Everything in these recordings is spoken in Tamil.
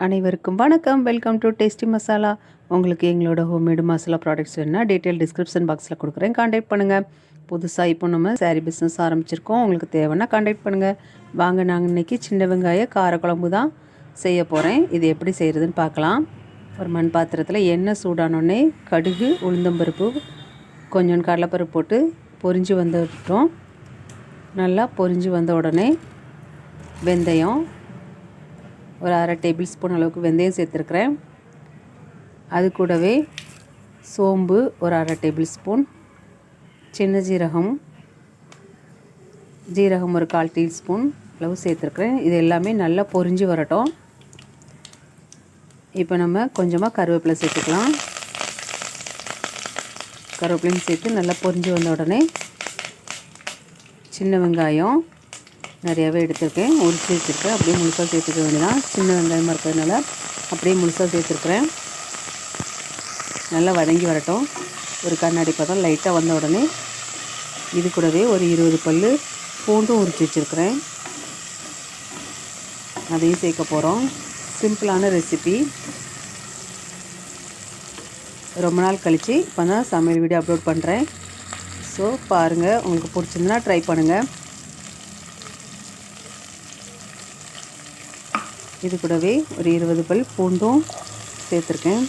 அனைவருக்கும் வணக்கம். வெல்கம் டு டேஸ்டி மசாலா உங்களுக்கு எங்களோட ஹோம்மேடு மசாலா ப்ராடக்ட்ஸ் வேணுன்னா டீட்டெயில் டிஸ்கிரிப்ஷன் பாக்ஸில் கொடுக்குறேன். காண்டாக்ட் பண்ணுங்கள் புதுசாக இப்போ நம்ம சாரீ பிஸ்னஸ் ஆரம்பிச்சிருக்கோம். உங்களுக்கு தேவைன்னா காண்டாக்ட் பண்ணுங்கள் வாங்க நாங்கள் இன்றைக்கி சின்ன வெங்காய காரக்குழம்பு தான் செய்ய போகிறேன் இது எப்படி செய்கிறதுன்னு பார்க்கலாம். ஒரு மண் பாத்திரத்தில் எண்ணெய் சூடானோடனே கடுகு உளுந்தம்பருப்பு கொஞ்சம் கடலைப்பருப்பு போட்டு பொரிஞ்சு வந்துட்டோம் நல்லா பொரிஞ்சு வந்த உடனே வெந்தயம் ஒரு அரை டேபிள் ஸ்பூன் அளவுக்கு வெந்தயம் சேர்த்துருக்குறேன். அது கூடவே சோம்பு ஒரு அரை டேபிள் ஸ்பூன் சின்ன ஜீரகம் ஜீரகம் ஒரு கால் டீஸ்பூன் அளவு சேர்த்துருக்குறேன். இது எல்லாமே நல்லா பொரிஞ்சு வரட்டும். இப்போ நம்ம கொஞ்சமாக கருவேப்பிலை சேர்த்துக்கலாம். கருவேப்பிலையும் சேர்த்து நல்லா பொரிஞ்சு வந்த உடனே சின்ன வெங்காயம் நிறையாவே எடுத்திருக்கேன். உரிச்சு வச்சுருக்கேன். அப்படியே முழுசாக சேர்த்துக்க வேண்டியதான் சின்ன வெங்காயமாக இருக்கிறதுனால அப்படியே முழுசாக சேர்த்துருக்குறேன். நல்லா வதங்கி வரட்டும். ஒரு கண்ணாடி பதம் லைட்டாக வந்த உடனே இது கூடவே ஒரு இருபது பல் பூண்டும் உரிச்சு வச்சுருக்குறேன். அதையும் சேர்க்க போகிறோம் சிம்பிளான ரெசிபி ரொம்ப நாள் கழித்து இப்போ தான் சமையல் வீடியோ அப்லோட் பண்ணுறேன் ஸோ பாருங்கள் உங்களுக்கு பிடிச்சிருந்துன்னா ட்ரை பண்ணுங்கள் இது கூடவே ஒரு இருபது பல் பூண்டும் சேர்த்துருக்கேன்.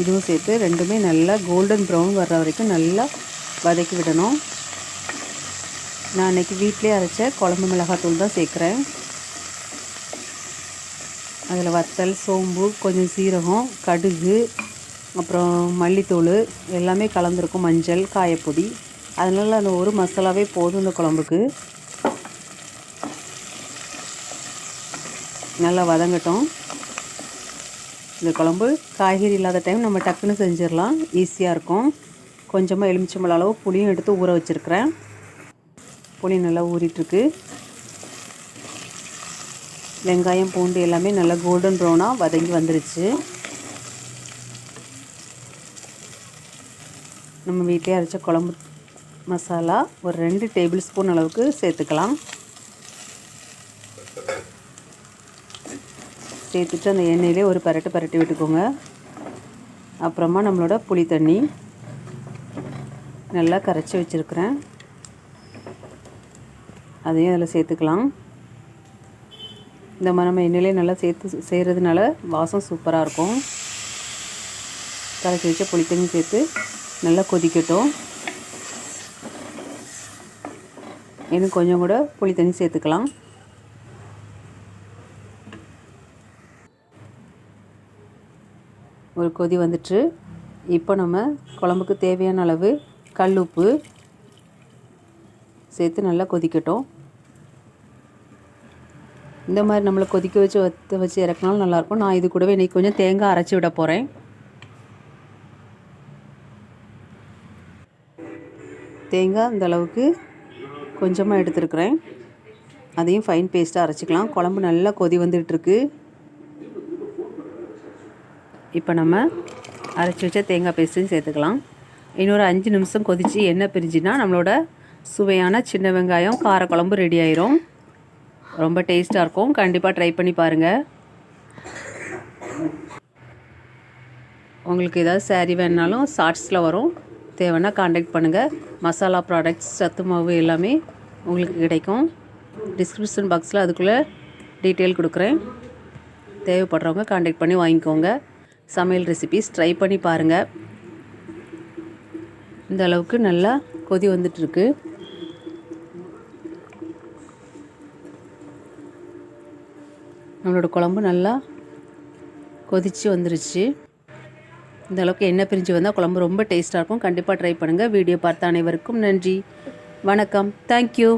இதுவும் சேர்த்து ரெண்டுமே நல்லா கோல்டன் ப்ரௌன் வர்ற வரைக்கும் நல்லா வதக்கி விடணும். நான் அன்றைக்கி வீட்டிலே அரைச்ச குழம்பு மிளகாத்தூள் தான் சேர்க்குறேன். அதில் வத்தல் சோம்பு கொஞ்சம் சீரகம் கடுகு அப்புறம் மல்லித்தூள் எல்லாமே கலந்துருக்கும் மஞ்சள் காயப்பொடி. அதனால் அந்த ஒரு மசாலாவே போதும் இந்த குழம்புக்கு. நல்லா வதங்கட்டும். இந்த குழம்பு காய்கறி இல்லாத டைம் நம்ம டக்குன்னு செஞ்சிடலாம். ஈஸியாக இருக்கும். கொஞ்சமாக எலுமிச்சம்பழ அளவு புளியும் எடுத்து ஊற வச்சுருக்கிறேன். புளி நல்லா ஊறிட்டுருக்கு. வெங்காயம் பூண்டு எல்லாமே நல்லா கோல்டன் ப்ரௌனாக வதங்கி வந்துருச்சு. நம்ம வீட்டிலே அரைச்ச குழம்பு மசாலா ஒரு ரெண்டு டேபிள் ஸ்பூன் அளவுக்கு சேர்த்துக்கலாம். சேர்த்துட்டு அந்த எண்ணெயிலே ஒரு பரட்டு பரட்டி விட்டுக்கோங்க. அப்புறமா நம்மளோட புளி தண்ணி நல்லா கரைச்சி வச்சுருக்கிறேன். அதையும் அதில் சேர்த்துக்கலாம். இந்த மாதிரி நம்ம எண்ணெயிலே நல்லா சேர்த்து செய்கிறதுனால வாசம் சூப்பராக இருக்கும். கரைச்சி வச்ச புளி தண்ணி சேர்த்து நல்லா கொதிக்கட்டும். இன்னும் கொஞ்சம் கூட புளி தண்ணி சேர்த்துக்கலாம். ஒரு கொதி வந்துட்டு இப்போ நம்ம குழம்புக்கு தேவையான அளவு கல் உப்பு சேர்த்து நல்லா கொதிக்கட்டும். இந்த மாதிரி நம்மளை கொதிக்க வச்சு வற்ற வச்சு இறக்குனாலும் நல்லாயிருக்கும். நான் இது கூடவே இன்றைக்கி கொஞ்சம் தேங்காய் அரைச்சி விட போகிறேன் தேங்காய் இந்த அளவுக்கு கொஞ்சமாக எடுத்துருக்குறேன். அதையும் ஃபைன் பேஸ்ட்டாக அரைச்சிக்கலாம். குழம்பு நல்லா கொதி வந்துட்டுருக்கு. இப்போ நம்ம அரைச்சி வச்ச தேங்காய் பேஸ்ட்டையும் சேர்த்துக்கலாம். இன்னொரு அஞ்சு நிமிஷம் கொதித்து எண்ணெய் பிரிஞ்சுன்னா நம்மளோட சுவையான சின்ன வெங்காயம் காரக்குழம்பு ரெடி ஆயிரும். ரொம்ப டேஸ்ட்டாக இருக்கும். கண்டிப்பாக ட்ரை பண்ணி பாருங்கள் உங்களுக்கு ஏதாவது சேரீ வேணுனாலும் ஷார்ட்ஸில் வரும். தேவைன்னா காண்டாக்ட் பண்ணுங்கள் மசாலா ப்ராடக்ட்ஸ் சத்து மாவு எல்லாமே உங்களுக்கு கிடைக்கும். டிஸ்கிரிப்ஷன் பாக்ஸில் அதுக்குள்ளே டீட்டெயில் கொடுக்குறேன். தேவைப்படுறவங்க காண்டாக்ட் பண்ணி வாங்கிக்கோங்க. சமையல் ரெசிபிஸ் ட்ரை பண்ணி பாருங்கள் இந்த அளவுக்கு நல்லா கொதி வந்துட்டுருக்கு. நம்மளோட குழம்பு நல்லா கொதித்து வந்துருச்சு. இந்த அளவுக்கு எண்ணெய் பிரிஞ்சு வந்தால் குழம்பு ரொம்ப டேஸ்ட்டாக இருக்கும். கண்டிப்பாக ட்ரை பண்ணுங்கள் வீடியோ பார்த்த அனைவருக்கும் நன்றி. வணக்கம். தேங்க்யூ